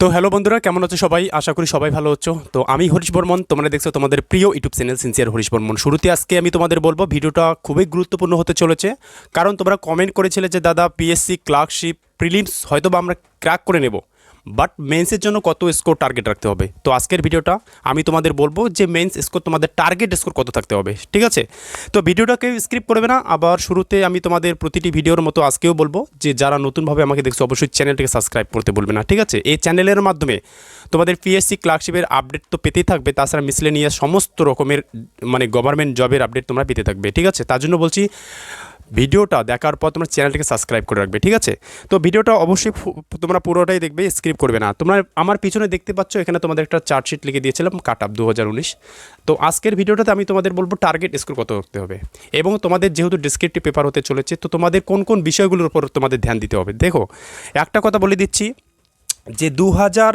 তো হ্যালো বন্ধুরা, কেমন আছো সবাই? আশা করি সবাই ভালো হচ্ছ তো আমি হরিশ বর্মন, তোমরা দেখছ তোমাদের প্রিয় YouTube channel sincere Harish Barman. শুরুতে আজকে আমি তোমাদের বলব, ভিডিওটা খুবই গুরুত্বপূর্ণ হতে চলেছে। কারণ তোমরা কমেন্ট করেছিলে যে, দাদা পিএসসি ক্লার্কশিপ প্রিলিমস হয়তো বা আমরা ক্র্যাক করে নেব। বাট মেন্সের জন্য কত স্কোর টার্গেট রাখতে হবে? তো আজকের ভিডিওটা আমি তোমাদের বলব যে মেন্স স্কোর তোমাদের টার্গেট স্কোর কত থাকতে হবে, ঠিক আছে? তো ভিডিওটা কেউ স্ক্রিপ্ট করবে না, আবার শুরুতে আমি তোমাদের প্রতিটি ভিডিওর মতো আজকেও বলব যে যারা নতুনভাবে আমাকে দেখছ, অবশ্যই চ্যানেলটিকে সাবস্ক্রাইব করতে বলবে না, ঠিক আছে? এই চ্যানেলের মাধ্যমে তোমাদের পিএসসি ক্লার্কশিপের আপডেট তো পেতেই থাকবে, তাছাড়া মিসলেনিয়াস সমস্ত রকমের মানে গভর্নমেন্ট জবের আপডেট তোমরা পেতে থাকবে, ঠিক আছে? তার জন্য বলছি ভিডিওটা দেখার পর তোমরা চ্যানেলটিকে সাবস্ক্রাইব করে রাখবে, ঠিক আছে? তো ভিডিওটা অবশ্যই তোমরা পুরোটাই দেখবে স্ক্রিপ্ট করবে না। তোমরা আমার পিছনে দেখতে পাচ্ছ, এখানে তোমাদের একটা চার্জশিট লিখে দিয়েছিলাম কাট আপ তো আজকের ভিডিওটাতে আমি তোমাদের বলব টার্গেট স্কোর কত রাখতে হবে। এবং তোমাদের যেহেতু ডিসক্রিপটিভ পেপার হতে চলেছে, তো তোমাদের কোন কোন বিষয়গুলোর উপর তোমাদের ধ্যান দিতে হবে। দেখো, একটা কথা বলে দিচ্ছি যে দু হাজার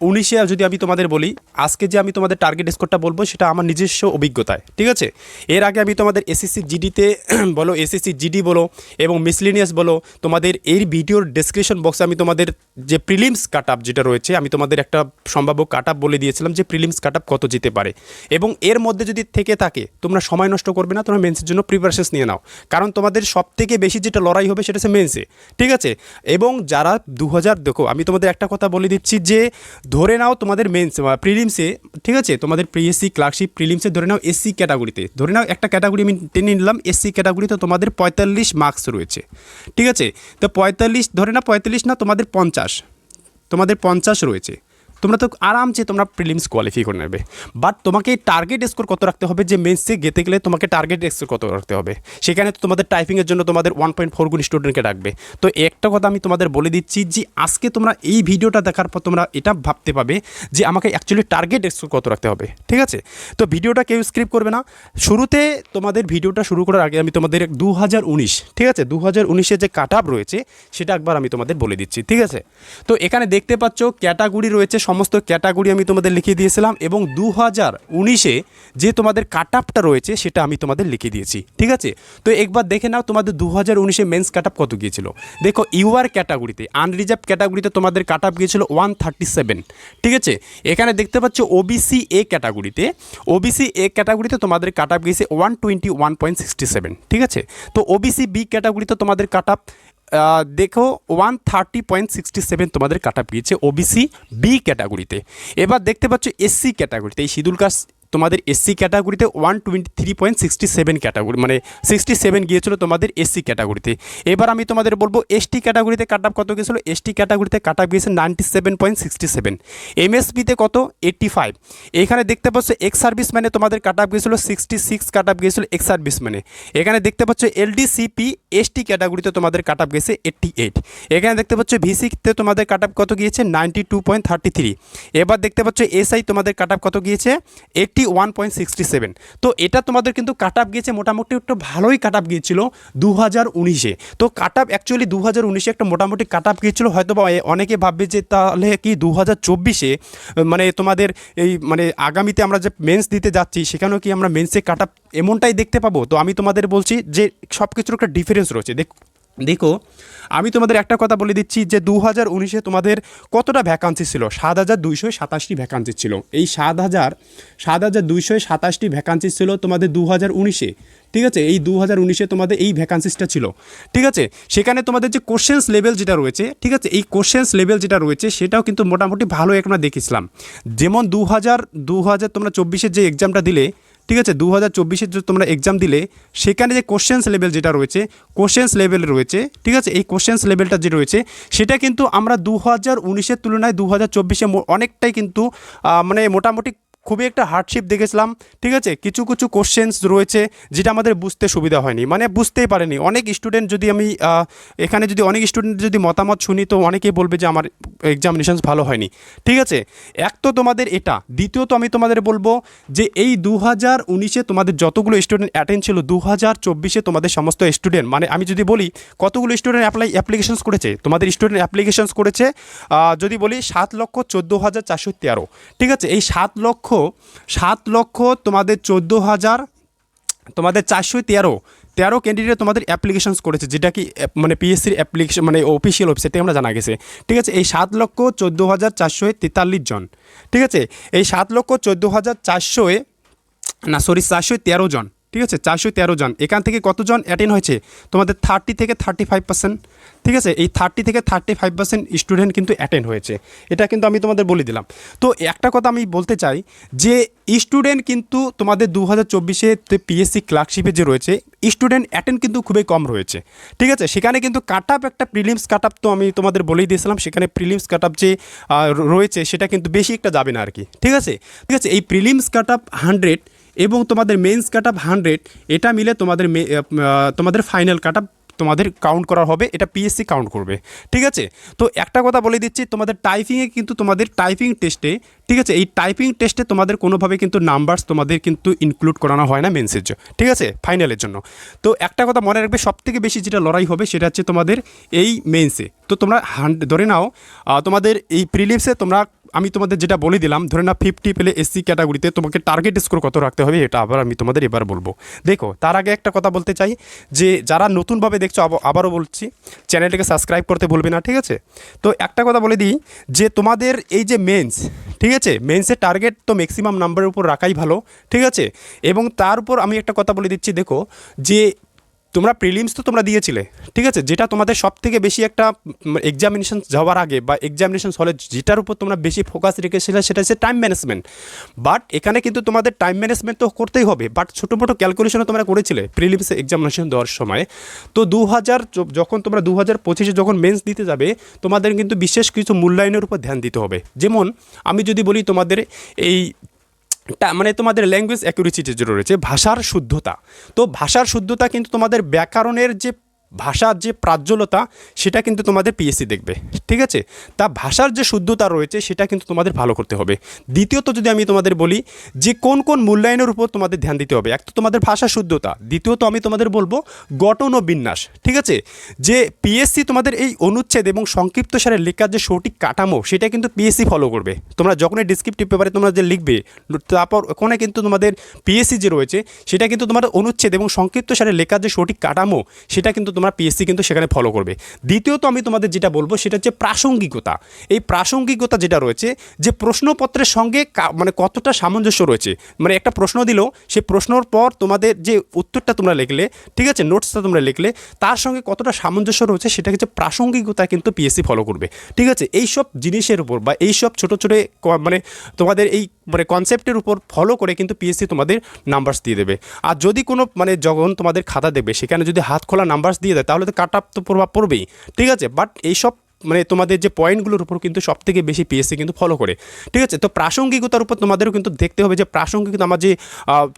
উনিশে যদি আমি তোমাদের বলি, আজকে যে আমি তোমাদের টার্গেট স্কোরটা বলব, সেটা আমার নিজস্ব অভিজ্ঞতায়, ঠিক আছে? এর আগে আমি তোমাদের এসএসসি জিডিতে বলো এসএসসি জিডি বলো এবং মিসলিনিয়াস বলো, তোমাদের এই ভিডিওর ডেসক্রিপশন বক্সে আমি তোমাদের যে প্রিলিমস কাট আপ যেটা রয়েছে, আমি তোমাদের একটা সম্ভাব্য কাট আপ বলে দিয়েছিলাম যে প্রিলিমস কাট আপ কত যেতে পারে। এবং এর মধ্যে যদি থেকে থাকে, তোমরা সময় নষ্ট করবে না, তোমরা মেন্সের জন্য প্রিপারেশনস নিয়ে নাও। কারণ তোমাদের সব থেকে বেশি যেটা লড়াই হবে, সেটা হচ্ছে মেন্সে ঠিক আছে? এবং যারা দু হাজার দেখো, আমি তোমাদের একটা কথা বলে দিচ্ছি যে ধরে নাও তোমাদের মেন্স প্রিলিমসে ঠিক আছে? তোমাদের পিএসসি ক্লার্কশিপ প্রিলিমসে ধরে নাও এসসি ক্যাটাগরিতে ধরে নাও একটা ক্যাটাগরি আমি টেনে নিলাম এসসি ক্যাটাগরিতে তোমাদের পঁয়তাল্লিশ মার্কস রয়েছে। ঠিক আছে? তো পঁয়তাল্লিশ, ধরে না পঁয়তাল্লিশ না, তোমাদের পঞ্চাশ। তোমাদের পঞ্চাশ রয়েছে। তোমরা তো আরামসে তোমরা প্রিলিমস কোয়ালিফাই করে নেবে। বাট তোমাকে টার্গেট স্কোর কত রাখতে হবে? যে মেন্সে গেতে গেলে তোমাকে টার্গেট স্কোর কত রাখতে হবে? সেখানে তো তোমাদের টাইপিংয়ের জন্য তোমাদের ওয়ান পয়েন্ট ফোর গুণ স্টুডেন্টকে ডাকবে। তো একটা কথা আমি তোমাদের বলে দিচ্ছি যে, আজকে তোমরা এই ভিডিওটা দেখার পর তোমরা এটা ভাবতে পাবে যে, আমাকে অ্যাকচুয়ালি টার্গেট স্কোর কত রাখতে হবে। ঠিক আছে? তো ভিডিওটা কেউ স্ক্রিপ করবে না। শুরুতে তোমাদের ভিডিওটা শুরু করার আগে আমি তোমাদের দু হাজার উনিশ, ঠিক আছে? দু হাজার উনিশে যে কাট রয়েছে, সেটা একবার আমি তোমাদের বলে দিচ্ছি। ঠিক আছে? তো এখানে দেখতে পাচ্ছ ক্যাটাগরি রয়েছে সমস্ত ক্যাটাগরি আমি তোমাদের লিখে দিয়েছিলাম এবং দু হাজার উনিশে যে তোমাদের কাট আপটা রয়েছে সেটা আমি তোমাদের লিখে দিয়েছি, ঠিক আছে? তো একবার দেখে নাও তোমাদের দু হাজার উনিশে মেন্স কাট আপ কত গিয়েছিল। দেখো, ইউআর ক্যাটাগরিতে আনরিজার্ভ ক্যাটাগরিতে তোমাদের কাট আপ গিয়েছিল ওয়ান থার্টি সেভেন, ঠিক আছে? এখানে দেখতে পাচ্ছ ওবিসি এ ক্যাটাগরিতে ওবিসি এ ক্যাটাগরিতে তোমাদের কাট আপ গিয়েছে one twenty one point sixty seven, ঠিক আছে? তো ওবিসি বি ক্যাটাগরিতে তোমাদের কাট আপ দেখো one thirty point sixty seven তোমাদের কাট আপ গিয়েছে ওবিসি বি ক্যাটাগরিতে এবার দেখতে পাচ্ছ এসসি ক্যাটাগরিতে এই শিডিউল কাস্ট তোমাদের এসসি ক্যাটাগরিতে one twenty three point sixty seven category মানে সিক্সটি সেভেন গিয়েছিল তোমাদের এসসি ক্যাটাগরিতে এবার আমি তোমাদের বলব এসটি ক্যাটাগরিতে কাট আপ কত গিয়েছিল? এসটি ক্যাটাগরিতে কাট আপ গিয়েছে ninety seven point sixty seven এমএসবিতে কত? এইট্টি ফাইভ এখানে দেখতে পাচ্ছ এক্স সার্ভিসম্যানে তোমাদের কাট আপ গিয়েছিল সিক্সটি সিক্স কাট আপ গিয়েছিল এক্স সার্ভিসম্যানে এখানে দেখতে পাচ্ছ এলডিসিপি এসটি ক্যাটাগরিতে তোমাদের কাট আপ গিয়েছে এইট্টি এইট এখানে দেখতে পাচ্ছ ভিসিতে তোমাদের কাট আপ কত গিয়েছে? Ninety two point thirty three এবার দেখতে পাচ্ছ এসআই তোমাদের কাট আপ কত গিয়েছে? Eighty one point sixty seven তো এটা তোমাদের কিন্তু কাট আপ গিয়েছে, মোটামুটি একটু ভালোই কাট আপ গিয়েছিল দু হাজার উনিশে। তো কাট আপ অ্যাকচুয়ালি দু হাজার উনিশে একটা মোটামুটি কাট আপ গিয়েছিল হয়তো বা অনেকে ভাববে যে তাহলে কি দু হাজার চব্বিশে মানে তোমাদের এই মানে আগামীতে আমরা যে মেন্স দিতে যাচ্ছি, সেখানেও কি আমরা মেন্সে কাট আপ এমনটাই দেখতে পাবো? তো আমি তোমাদের বলছি যে সব কিছুর একটা ডিফারেন্স রয়েছে। দেখ দেখো, আমি তোমাদের একটা কথা বলে দিচ্ছি যে দু হাজার উনিশে তোমাদের কতটা ভ্যাকান্সি ছিল? সাত হাজার দুইশো সাতাশটি ভ্যাকান্সি ছিল। এই সাত হাজার সাত হাজার দুইশো সাতাশটি ভ্যাকান্সি ছিল তোমাদের দু হাজার উনিশে। ঠিক আছে? এই দু হাজার উনিশে তোমাদের এই ভ্যাকান্সিসটা ছিল। ঠিক আছে? সেখানে তোমাদের যে কোশ্চেন্স লেভেল যেটা রয়েছে, ঠিক আছে? এই কোশ্চেন্স লেভেল যেটা রয়েছে, সেটাও কিন্তু মোটামুটি ভালো আমরা দেখেছিলাম। যেমন দু হাজার দু হাজার তোমরা চব্বিশের যে এক্সামটা দিলে ঠিক আছে দু হাজার চব্বিশে যে তোমরা এক্সাম দিলে, সেখানে যে কোশ্চেন্স লেভেল যেটা রয়েছে কোশ্চেন্স লেভেল রয়েছে, ঠিক আছে, এই কোশ্চেন্স লেভেলটা যে রয়েছে, সেটা কিন্তু আমরা দু হাজার উনিশের তুলনায় দু হাজার চব্বিশে অনেকটাই কিন্তু মানে মোটামুটি খুবই একটা হার্ডশিপ দেখেছিলাম, ঠিক আছে? কিছু কিছু কোশ্চেন্স রয়েছে যেটা আমাদের বুঝতে সুবিধা হয়নি। মানে বুঝতেই পারেনি। অনেক স্টুডেন্ট যদি আমি এখানে যদি অনেক স্টুডেন্ট যদি মতামত শুনি, তো অনেকেই বলবে যে আমার এক্সামিনেশনস ভালো হয়নি। ঠিক আছে? এক তো তোমাদের এটা। দ্বিতীয়ত আমি তোমাদের বলব যে এই দু হাজার উনিশে তোমাদের যতগুলো স্টুডেন্ট অ্যাটেন্ড ছিল দু হাজার চব্বিশে তোমাদের সমস্ত স্টুডেন্ট মানে আমি যদি বলি, কতগুলো স্টুডেন্ট অ্যাপ্লাই অ্যাপ্লিকেশনস করেছে? তোমাদের স্টুডেন্ট অ্যাপ্লিকেশনস করেছে যদি বলি সাত লক্ষ চোদ্দ হাজার চারশো তেরো। ঠিক আছে? এই সাত লক্ষ সাত লক্ষ তোমাদের চোদ্দ হাজার, তোমাদের চারশো তেরো তেরো ক্যান্ডিডেট তোমাদের অ্যাপ্লিকেশনস করেছে, যেটা কি মানে পিএসসির অ্যাপ্লিকেশন মানে অফিসিয়াল ওয়েবসাইটে আমরা জানা গেছে। ঠিক আছে, এই সাত লক্ষ চোদ্দ হাজার চারশো তেতাল্লিশ জন। ঠিক আছে, এই সাত লক্ষ চোদ্দ হাজার চারশো না সরি চারশো তেরো জন। ঠিক আছে, চারশো তেরো জন। এখান থেকে কতজন অ্যাটেন্ড হয়েছে? তোমাদের থার্টি থেকে থার্টি ফাইভ পার্সেন্ট ঠিক আছে, এই থার্টি থেকে থার্টি ফাইভ পার্সেন্ট স্টুডেন্ট কিন্তু অ্যাটেন্ড হয়েছে। এটা কিন্তু আমি তোমাদের বলে দিলাম। তো একটা কথা আমি বলতে চাই যে স্টুডেন্ট কিন্তু তোমাদের দু হাজার চব্বিশে পিএসসি ক্লার্কশিপে যে রয়েছে স্টুডেন্ট অ্যাটেন্ড কিন্তু খুবই কম রয়েছে। ঠিক আছে, সেখানে কিন্তু কাট আপ একটা প্রিলিমস কাট আপ তো আমি তোমাদের বলেই দিয়েছিলাম, সেখানে প্রিলিমস কাট আপ যে রয়েছে, সেটা কিন্তু বেশি একটা যাবে না আর কি। ঠিক আছে? ঠিক আছে, এই প্রিলিমস কাট আপ হান্ড্রেড এবং তোমাদের মেন্স কাট আপ হান্ড্রেড এটা মিলে তোমাদের তোমাদের ফাইনাল কাট আপ তোমাদের কাউন্ট করা হবে, এটা পিএসসি কাউন্ট করবে, ঠিক আছে? তো একটা কথা বলে দিচ্ছি, তোমাদের টাইপিংয়ে কিন্তু তোমাদের টাইপিং টেস্টে ঠিক আছে? এই টাইপিং টেস্টে তোমাদের কোনোভাবে কিন্তু নাম্বারস তোমাদের কিন্তু ইনক্লুড করানো হয় না মেন্সের জন্য ঠিক আছে? ফাইনালের জন্য। তো একটা কথা মনে রাখবে সব থেকে বেশি যেটা লড়াই হবে সেটা হচ্ছে তোমাদের এই মেন্সে তো তোমরা হান্ড ধরে নাও তোমাদের এই প্রিলিমসে তোমরা আমি তোমাদের যেটা বলে দিলাম, ধরে না ফিফটি পেলে এসসি ক্যাটাগরিতে তোমাকে টার্গেট স্কোর কত রাখতে হবে এটা আবার আমি তোমাদের এবার বলব। দেখো, তার আগে একটা কথা বলতে চাই, যে যারা নতুনভাবে দেখছ, আব- আবারও বলছি, চ্যানেলটাকে সাবস্ক্রাইব করতে ভুলবে না, ঠিক আছে? তো একটা কথা বলে দিই, যে তোমাদের এই যে মেন্স ঠিক আছে? মেন্সের টার্গেট তো ম্যাক্সিমাম নাম্বারের উপর রাখাই ভালো, ঠিক আছে? এবং তার উপর আমি একটা কথা বলে দিচ্ছি, দেখো, যে তোমরা প্রিলিমস তো তোমরা দিয়েছিলে, ঠিক আছে? যেটা তোমাদের সব থেকে বেশি একটা এক্সামিনেশন যাওয়ার আগে বা এক্সামিনেশন হলে যেটার উপর তোমরা বেশি ফোকাস রেখেছিলে সেটা হচ্ছে টাইম ম্যানেজমেন্ট বাট এখানে কিন্তু তোমাদের টাইম ম্যানেজমেন্ট তো করতেই হবে বাট ছোটো মোটো ক্যালকুলেশনও তোমরা করেছিলে প্রিলিমসে এক্সামিনেশন দেওয়ার সময়। তো দু হাজার যখন তোমরা দু হাজার পঁচিশে যখন মেন্স দিতে যাবে, তোমাদের কিন্তু বিশেষ কিছু মূল্যায়নের উপর ধ্যান দিতে হবে। যেমন আমি যদি বলি তোমাদের এই মানে তোমাদের ল্যাঙ্গুয়েজ অ্যাকুরেসি যে রয়েছে, ভাষার শুদ্ধতা। তো ভাষার শুদ্ধতা কিন্তু তোমাদের ব্যাকরণের যে ভাষার যে প্রাজ্যলতা সেটা কিন্তু তোমাদের পিএসসি দেখবে, ঠিক আছে? তা ভাষার যে শুদ্ধতা রয়েছে, সেটা কিন্তু তোমাদের ভালো করতে হবে। দ্বিতীয়ত যদি আমি তোমাদের বলি যে কোন কোন মূল্যায়নের উপর তোমাদের ধ্যান দিতে হবে, এক তো তোমাদের ভাষা শুদ্ধতা, দ্বিতীয়ত আমি তোমাদের বলব গঠন ও বিন্যাস, ঠিক আছে? যে পিএসসি তোমাদের এই অনুচ্ছেদ এবং সংক্ষিপ্ত সারে লেখার যে সঠিক কাঠামো, সেটা কিন্তু পিএসসি ফলো করবে। তোমরা যখনই ডিসক্রিপটিভ পেপারে তোমরা যে লিখবে, তারপর ওখানে কিন্তু তোমাদের পিএসসি যে রয়েছে, সেটা কিন্তু তোমার অনুচ্ছেদ এবং সংক্ষিপ্ত সারে লেখার যে সঠিক কাঠামো, সেটা কিন্তু তোমরা পিএসসি কিন্তু সেখানে ফলো করবে। দ্বিতীয়ত আমি তোমাদের যেটা বলব সেটা হচ্ছে প্রাসঙ্গিকতা। এই প্রাসঙ্গিকতা যেটা রয়েছে, যে প্রশ্নপত্রের সঙ্গে মানে কতটা সামঞ্জস্য রয়েছে মানে একটা প্রশ্ন দিলেও সেই প্রশ্নর পর তোমাদের যে উত্তরটা তোমরা লিখলে, ঠিক আছে নোটসটা তোমরা লিখলে, তার সঙ্গে কতটা সামঞ্জস্য রয়েছে সেটা হচ্ছে প্রাসঙ্গিকতা কিন্তু পিএসসি ফলো করবে। ঠিক আছে এই সব জিনিসের উপর বা এই সব ছোটো ছোটো মানে তোমাদের এই মানে কনসেপ্টের উপর ফলো করে কিন্তু পিএসসি তোমাদের নাম্বারস দিয়ে দেবে। আর যদি কোনো মানে যখন তোমাদের খাতা দেবে সেখানে যদি হাত খোলা নাম্বারস দিয়ে দেয় তাহলে তো কাট আপ তো প্রভাব পড়বেই। ঠিক আছে? বাট এইসব মানে তোমাদের যে পয়েন্টগুলোর উপর কিন্তু সব থেকে বেশি পিএসসি কিন্তু ফলো করে। ঠিক আছে? তো প্রাসঙ্গিকতার উপর তোমাদেরও কিন্তু দেখতে হবে যে প্রাসঙ্গিকতা আমার যে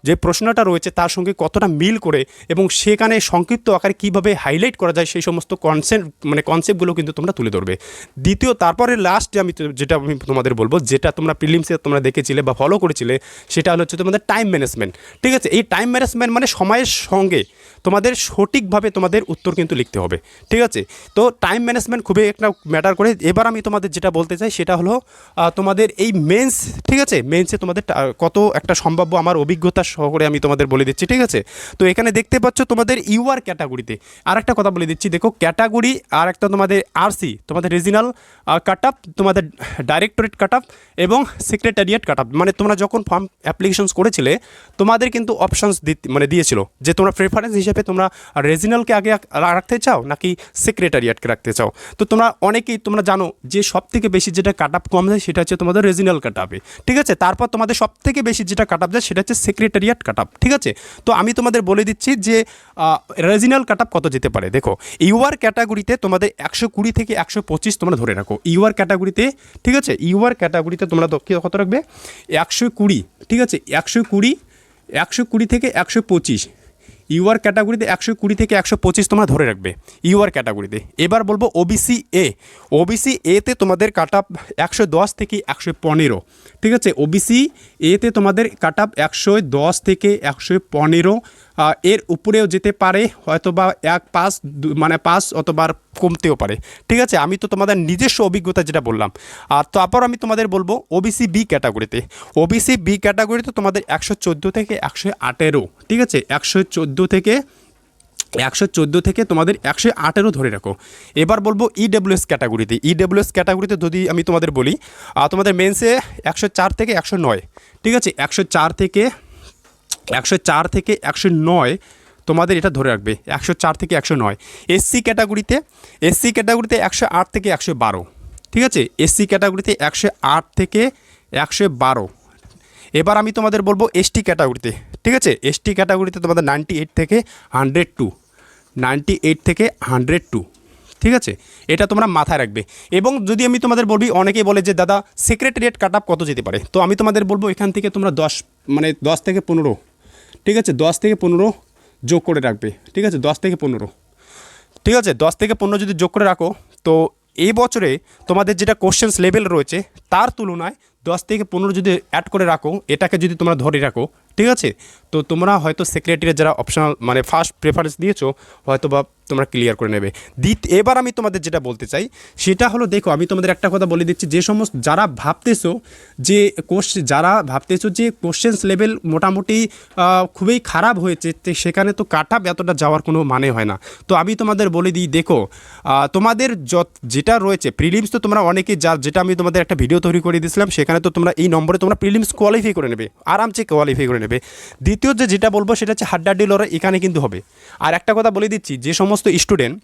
যে প্রশ্নটা রয়েছে তার সঙ্গে কতটা মিল করে এবং সেখানে সংক্ষিপ্ত আকারে কীভাবে হাইলাইট করা যায় সেই সমস্ত কনসেপ্ট মানে কনসেপ্টগুলো কিন্তু তোমরা তুলে ধরবে। দ্বিতীয়, তারপরে লাস্ট আমি যেটা আমি তোমাদের বলব, যেটা তোমরা প্রিলিমসে তোমরা দেখেছিলে বা ফলো করেছিলে, সেটা হচ্ছে তোমাদের টাইম ম্যানেজমেন্ট ঠিক আছে? এই টাইম ম্যানেজমেন্ট মানে সময়ের সঙ্গে তোমাদের সঠিকভাবে তোমাদের উত্তর কিন্তু লিখতে হবে, ঠিক আছে? তো টাইম ম্যানেজমেন্ট খুবই একটা ম্যাটার করে। এবার আমি তোমাদের যেটা বলতে চাই, সেটা হলো তোমাদের এই মেন্স ঠিক আছে? মেন্সে তোমাদের কত একটা সম্ভাব্য আমার অভিজ্ঞতা সহকারে আমি তোমাদের বলে দিচ্ছি, ঠিক আছে? তো এখানে দেখতে পাচ্ছ তোমাদের ইউআর ক্যাটাগরিতে আর একটা কথা বলে দিচ্ছি, দেখো ক্যাটাগরি আর একটা তোমাদের আরসি তোমাদের রিজিনাল কাট আপ তোমাদের ডাইরেক্টরেট কাট আপ এবং সেক্রেটারিয়েট কাট আপ মানে তোমরা যখন ফর্ম অ্যাপ্লিকেশনস করেছিলে, তোমাদের কিন্তু অপশানস মানে দিয়েছিল যে তোমরা প্রেফারেন্স হিসেবে তোমরা রেজিনালকে আগে রাখতে চাও নাকি সেক্রেটারিয়েটকে রাখতে চাও? তো তোমরা অনেকেই, তোমরা জানো যে সব থেকে বেশি যেটা কাট আপ কম যায় সেটা হচ্ছে তোমাদের রিজিনাল কাট আপে ঠিক আছে? তারপর তোমাদের সব থেকে বেশি যেটা কাট আপ যায় সেটা হচ্ছে সেক্রেটারিয়েট কাট আপ ঠিক আছে? তো আমি তোমাদের বলে দিচ্ছি যে রেজিনাল কাট আপ কত যেতে পারে? দেখো, ইউআর ক্যাটাগরিতে তোমাদের একশো কুড়ি থেকে একশো পঁচিশ তোমরা ধরে রাখো। ইউআর ক্যাটাগরিতে, ঠিক আছে? ইউআর ক্যাটাগরিতে তোমরা কত রাখবে? একশো কুড়ি, ঠিক আছে? একশো কুড়ি একশো কুড়ি থেকে একশো পঁচিশ। ইউআর ক্যাটাগরিতে একশো কুড়ি থেকে একশো পঁচিশ তোমরা ধরে রাখবে, ইউআর ক্যাটাগরিতে। এবার বলব ওবিসি এ ওবিসি এতে তোমাদের কাট আপ একশো দশ থেকে একশো পনেরো। ঠিক আছে? ওবিসি এতে তোমাদের কাট আপ একশো দশ থেকে একশো পনেরো। এর উপরেও যেতে পারে হয়তো বা এক পাস মানে পাস অথবা কমতেও পারে। ঠিক আছে, আমি তো তোমাদের নিজস্ব অভিজ্ঞতা যেটা বললাম। আর তারপর আমি তোমাদের বলব ওবিসি বি ক্যাটাগরিতে ওবিসি বি ক্যাটাগরিতে তোমাদের একশো চোদ্দ থেকে একশো আঠেরো। ঠিক আছে, একশো চোদ্দ থেকে, একশো চোদ্দ থেকে তোমাদের একশো আটেরও ধরে রাখো। এবার বলব ইডব্লিউএস ক্যাটাগরিতে ইডব্লিউএস ক্যাটাগরিতে যদি আমি তোমাদের বলি তোমাদের মেন্সে একশো চার থেকে একশো নয়। ঠিক আছে, একশো চার থেকে একশো চার থেকে একশো নয় তোমাদের এটা ধরে রাখবে, একশো চার থেকে একশো নয়। এসসি ক্যাটাগরিতে এসসি ক্যাটাগরিতে একশো আট থেকে একশো বারো। ঠিক আছে? এসসি ক্যাটাগরিতে একশো আট থেকে একশো বারো। এবার আমি তোমাদের বলব এসটি ক্যাটাগরিতে ঠিক আছে? এসটি ক্যাটাগরিতে তোমাদের নাইনটি এইট থেকে হান্ড্রেড টু। নাইনটি এইট থেকে হান্ড্রেড টু। ঠিক আছে? এটা তোমরা মাথায় রাখবে। এবং যদি আমি তোমাদের বলবি অনেকেই বলে যে, দাদা সেক্রেটারিয়েট কাট আপ কত যেতে পারে? তো আমি তোমাদের বলব, এখান থেকে তোমরা দশ মানে দশ থেকে পনেরো ঠিক আছে, দশ থেকে পনেরো যোগ করে রাখবে, ঠিক আছে, দশ থেকে পনেরো। ঠিক আছে, দশ থেকে পনেরো যদি যোগ করে রাখো, তো এই বছরে তোমাদের যেটা কোশ্চেন্স লেভেল রয়েছে, তার তুলনায় দশ থেকে পনেরো যদি অ্যাড করে রাখো, এটাকে যদি তোমরা ধরে রাখো, ঠিক আছে? তো তোমরা হয়তো সেক্রেটারির যারা অপশনাল মানে ফার্স্ট প্রেফারেন্স দিয়েছ, হয়তো বা তোমরা ক্লিয়ার করে নেবে। দ্বিত, এবার আমি তোমাদের যেটা বলতে চাই, সেটা হলো, দেখো, আমি তোমাদের একটা কথা বলে দিচ্ছি, যে সমস্ত যারা ভাবতেছো যে কোশ্চেন যারা ভাবতেছো যে কোশ্চেন্স লেভেল মোটামুটি খুবই খারাপ হয়েছে সেখানে তো কাটা এতটা যাওয়ার কোনো মানে হয় না। তো আমি তোমাদের বলে দিই, দেখো তোমাদের যত, যেটা রয়েছে প্রিলিমস তো তোমরা অনেকে যা, যেটা আমি তোমাদের একটা ভিডিও তৈরি করে দিয়েছিলাম, সেখানে তো তোমরা এই নম্বরে তোমরা প্রিলিমস কোয়ালিফাই করে নেবে, আরামসে কোয়ালিফাই করে নেবে। দ্বিতীয় যে যেটা বলব সেটা হচ্ছে হাড্ডাড্ডি লড়াই এখানে কিন্তু হবে। আর একটা কথা বলে দিচ্ছি, যে সমস্ত স্টুডেন্ট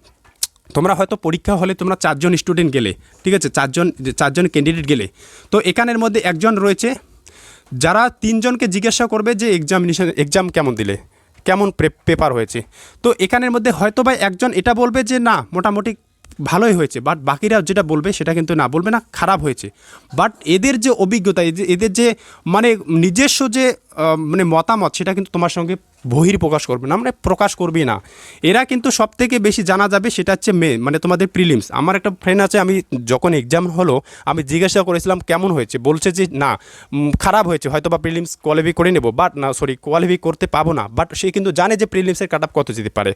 তোমরা হয়তো পরীক্ষা হলে তোমরা চারজন স্টুডেন্ট গেলে, ঠিক আছে? চারজন চারজন ক্যান্ডিডেট গেলে। তো এখানের মধ্যে একজন রয়েছে, যারা তিনজনকে জিজ্ঞাসা করবে যে এক্সামিনেশন এক্সাম কেমন দিলে, কেমন পেপার হয়েছে। তো এখানের মধ্যে হয়তো বা একজন এটা বলবে যে না, মোটামুটি ভালোই হয়েছে বাট বাকিরা যেটা বলবে সেটা কিন্তু না, বলবে না, খারাপ হয়েছে। বাট এদের যে অভিজ্ঞতা, এদের যে মানে নিজস্ব যে মানে মতামত, সেটা কিন্তু তোমার সঙ্গে বহির প্রকাশ করবে না মানে প্রকাশ করবে না। এরা কিন্তু সব থেকে বেশি জানা যাবে সেটা হচ্ছে মে মানে তোমাদের প্রিলিমস আমার একটা ফ্রেন্ড আছে, আমি যখন এক্সাম হলো, আমি জিজ্ঞাসা করেছিলাম কেমন হয়েছে? বলছে যে, না খারাপ হয়েছে হয়তো বা প্রিলিমস কোয়ালিফাই করে নেব বাট না সরি কোয়ালিফাই করতে পাবো না। বাট সে কিন্তু জানে যে প্রিলিমসের কাট আপ কত যেতে পারে।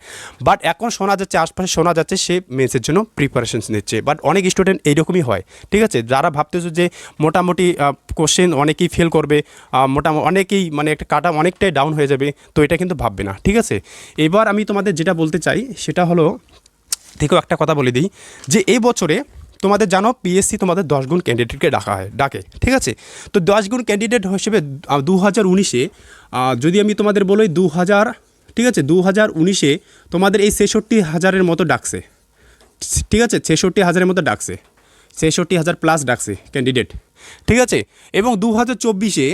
বাট এখন শোনা যাচ্ছে, আশপাশে শোনা যাচ্ছে, সে মেন্সের জন্য প্রিপারেশনস নিচ্ছে। বাট অনেক স্টুডেন্ট এইরকমই হয়, ঠিক আছে? যারা ভাবতেছো যে মোটামুটি কোশ্চেন অনেকেই ফেল করবে মোটামুটি অনেকেই মানে একটা কাটা অনেকটাই ডাউন হয়ে যাবে। তো এটা কিন্তু ভাববে না, ঠিক আছে? এবার আমি তোমাদের যেটা বলতে চাই, সেটা হলো থেকেও একটা কথা বলে দিই, যে এই বছরে তোমাদের জানো পিএসসি তোমাদের দশ গুণ ক্যান্ডিডেটকে ডাকা হয়, ডাকে, ঠিক আছে? তো দশ গুণ ক্যান্ডিডেট হিসেবে দু হাজার উনিশে যদি আমি তোমাদের বলি দু হাজার ঠিক আছে? দু হাজার উনিশে তোমাদের এই ছেষট্টি হাজারের মতো ডাকছে, ঠিক আছে? ছেষট্টি হাজারের মতো ডাকছে, ছেষট্টি হাজার প্লাস ডাকছে ক্যান্ডিডেট ঠিক আছে? এবং দু হাজার চব্বিশে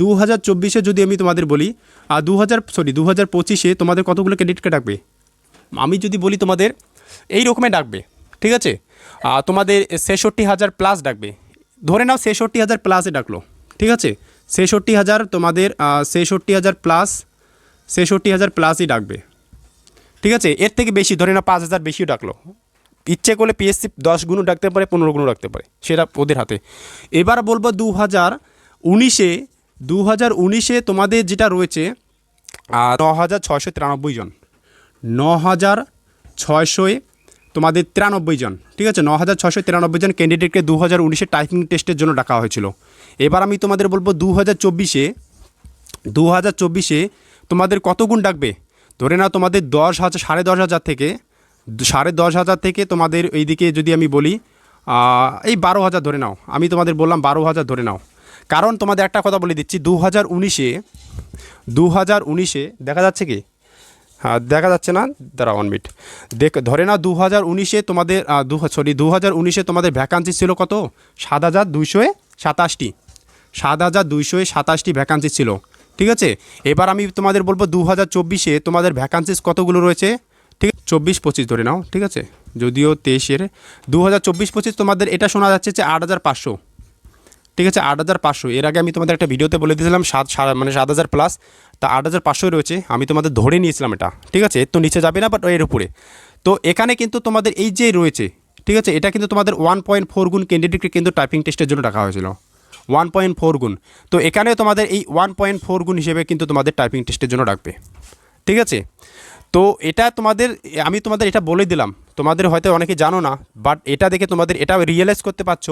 দু হাজার চব্বিশে যদি আমি তোমাদের বলি, আর দু হাজার সরি দু হাজার পঁচিশে তোমাদের কতগুলো ক্যান্ডিডেটকে ডাকবে? আমি যদি বলি তোমাদের, এই রকমের ডাকবে, ঠিক আছে? তোমাদের ছেষট্টি হাজার প্লাস ডাকবে। ধরে নাও ছেষট্টি হাজার প্লাসে ডাকলো, ঠিক আছে? ছেষট্টি হাজার তোমাদের ছেষট্টি হাজার প্লাস ছেষট্টি হাজার প্লাসই ডাকবে, ঠিক আছে? এর থেকে বেশি, ধরে না পাঁচ হাজার বেশিও ডাকলো। ইচ্ছে করলে পিএসসি দশ গুণও ডাকতে পারে, পনেরো গুণও ডাকতে পারে, সেটা ওদের হাতে। এবার বলব দু হাজার উনিশে দু হাজার উনিশে তোমাদের যেটা রয়েছে ন হাজার ছয়শো তিরানব্বই জন। ন হাজার ছয়শোয় তোমাদের তিরানব্বই জন। ঠিক আছে ন হাজার ছয়শো তিরানব্বই জন ক্যান্ডিডেটকে দু হাজার উনিশে টাইপিং টেস্টের জন্য ডাকা হয়েছিল। এবার আমি তোমাদের বলব দু হাজার চব্বিশে দু হাজার চব্বিশে তোমাদের কত গুণ ডাকবে? ধরে নাও তোমাদের দশ হাজার, সাড়ে দশ হাজার থেকে, সাড়ে দশ হাজার থেকে তোমাদের এইদিকে যদি আমি বলি এই বারো হাজার ধরে নাও। আমি তোমাদের বললাম বারো হাজার ধরে নাও। কারণ তোমাদের একটা কথা বলে দিচ্ছি দু হাজার উনিশে দু হাজার উনিশে, দেখা যাচ্ছে কি? হ্যাঁ দেখা যাচ্ছে না? দাঁড়া ওয়ান মিনিট দেখ, ধরে না দু হাজার উনিশে তোমাদের দু সরি দু হাজার উনিশে তোমাদের ভ্যাকান্সি ছিল কত? সাত হাজার দুইশো সাতাশটি। সাত হাজার দুইশো সাতাশটি ভ্যাকান্সি ছিল। ঠিক আছে? এবার আমি তোমাদের বলব দু হাজার চব্বিশে তোমাদের ভ্যাকান্সিস কতগুলো রয়েছে? ঠিক চব্বিশ পঁচিশ ধরে নাও, ঠিক আছে? যদিও তেইশের। দু হাজার চব্বিশ পঁচিশ তোমাদের এটা শোনা যাচ্ছে যে আট হাজার পাঁচশো। ঠিক আছে, আট হাজার পাঁচশো। এর আগে আমি তোমাদের একটা ভিডিওতে বলে দিয়েছিলাম, সাত মানে সাত হাজার প্লাস তা আট হাজার পাঁচশোই রয়েছে, আমি তোমাদের ধরে নিয়েছিলাম এটা, ঠিক আছে? এর তো নিচে যাবে না বাট এর উপরে। তো এখানে কিন্তু তোমাদের এই যে রয়েছে, ঠিক আছে, এটা কিন্তু তোমাদের ওয়ান পয়েন্ট ফোর গুণ ক্যান্ডিডেটকে কিন্তু টাইপিং টেস্টের জন্য রাখা হয়েছিল। ওয়ান পয়েন্ট ফোর গুণ। তো এখানে তোমাদের এই ওয়ান পয়েন্ট ফোর গুণ হিসেবে কিন্তু তোমাদের টাইপিং টেস্টের জন্য রাখবে, ঠিক আছে? তো এটা তোমাদের, আমি তোমাদের এটা বলে দিলাম তোমাদের হয়তো অনেকে জানো না বাট এটা দেখে তোমাদের এটা রিয়েলাইজ করতে পারছ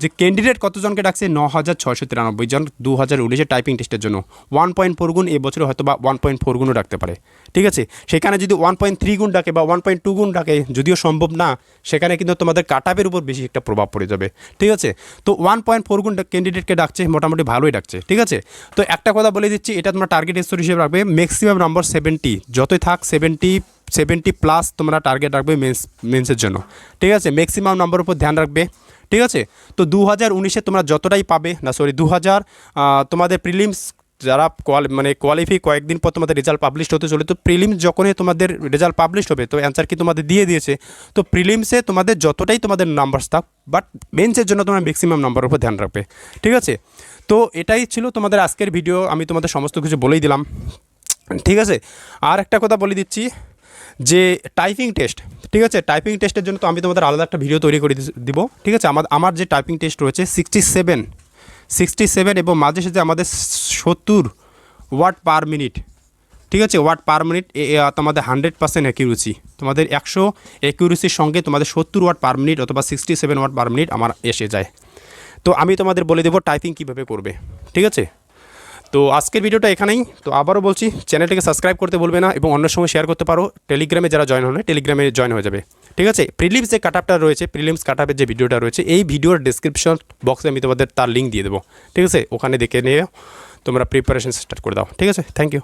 যে ক্যান্ডিডেট কতজনকে ডাকছে? ন হাজার ছয়শো তিরানব্বই জন দু হাজার উনিশের টাইপিং টেস্টের জন্য। ওয়ান পয়েন্ট ফোর গুণ এবছরে হয়তো বা ওয়ান পয়েন্ট ফোর গুণও ডাকতে পারে। ঠিক আছে? সেখানে যদি ওয়ান পয়েন্ট থ্রি গুণ ডাকে বা ওয়ান পয়েন্ট টু গুণ ডাকে, যদিও সম্ভব না, সেখানে কিন্তু তোমাদের কাটাপের উপর বেশি একটা প্রভাব পড়ে যাবে। ঠিক আছে? তো ওয়ান পয়েন্ট ফোর গুণ ক্যান্ডিডেটকে ডাকছে, মোটামুটি ভালোই ডাকছে। ঠিক আছে? তো একটা কথা বলে দিচ্ছি, এটা তোমরা টার্গেট স্কোর হিসেবে রাখবে ম্যাক্সিমাম নম্বর সেভেন্টি যতই থাক সেভেন্টি সেভেন্টি প্লাস তোমরা টার্গেট রাখবে মেন্স মেন্সের জন্য। ঠিক আছে? ম্যাক্সিমাম নম্বর উপর ধ্যান রাখবে। ঠিক আছে? তো দু হাজার উনিশে তোমরা যতটাই পাবে, না সরি দু হাজার তোমাদের প্রিলিমস যারা কোয়াল মানে কোয়ালিফাই কয়েকদিন পর তোমাদের রেজাল্ট পাবলিশ হতে চলে তো প্রিলিমস যখনই তোমাদের রেজাল্ট পাবলিশ হবে, তো অ্যান্সার কি তোমাদের দিয়ে দিয়েছে, তো প্রিলিমসে তোমাদের যতটাই তোমাদের নাম্বার থাক বাট মেন্সের জন্য তোমরা ম্যাক্সিমাম নাম্বার উপর ধ্যান রাখবে। ঠিক আছে? তো এটাই ছিল তোমাদের আজকের ভিডিও আমি তোমাদের সমস্ত কিছু বলেই দিলাম। ঠিক আছে? আর একটা কথা বলে দিচ্ছি যে টাইপিং টেস্ট ঠিক আছে? টাইপিং টেস্টের জন্য তো আমি তোমাদের আলাদা একটা ভিডিও তৈরি করে দিব, ঠিক আছে? আমার আমার যে টাইপিং টেস্ট রয়েছে সিক্সটি সেভেন সিক্সটি সেভেন এবং মাঝে সাথে আমাদের সত্তর ওয়াট পার মিনিট ঠিক আছে? ওয়াট পার মিনিট তোমাদের হান্ড্রেড পার্সেন্ট অ্যাকিউরেসি তোমাদের একশো অ্যাকিউরেসির সঙ্গে তোমাদের সত্তর ওয়াট পার মিনিট অথবা sixty seven word per minute আমার এসে যায়। তো আমি তোমাদের বলে দেবো টাইপিং কীভাবে করবে, ঠিক আছে? তো আজকের ভিডিওটা এখানেই। তো আবারও বলছি, চ্যানেলটিকে সাবস্ক্রাইব করতে বলবে না এবং অন্য সময় শেয়ার করতে পারো। টেলিগ্রামে যারা জয়েন হলে টেলিগ্রামে জয়েন হয়ে যাবে। ঠিক আছে? প্রিলিমস যে কাটাপটা রয়েছে প্রিলিমস কাটাপের যে ভিডিওটা রয়েছে, এই ভিডিওর ডিসক্রিপশন বক্সে আমি তোমাদের তার লিঙ্ক দিয়ে দেবো। ঠিক আছে? ওখানে দেখে নিয়ে তোমরা প্রিপারেশন স্টার্ট করে দাও। ঠিক আছে? Thank you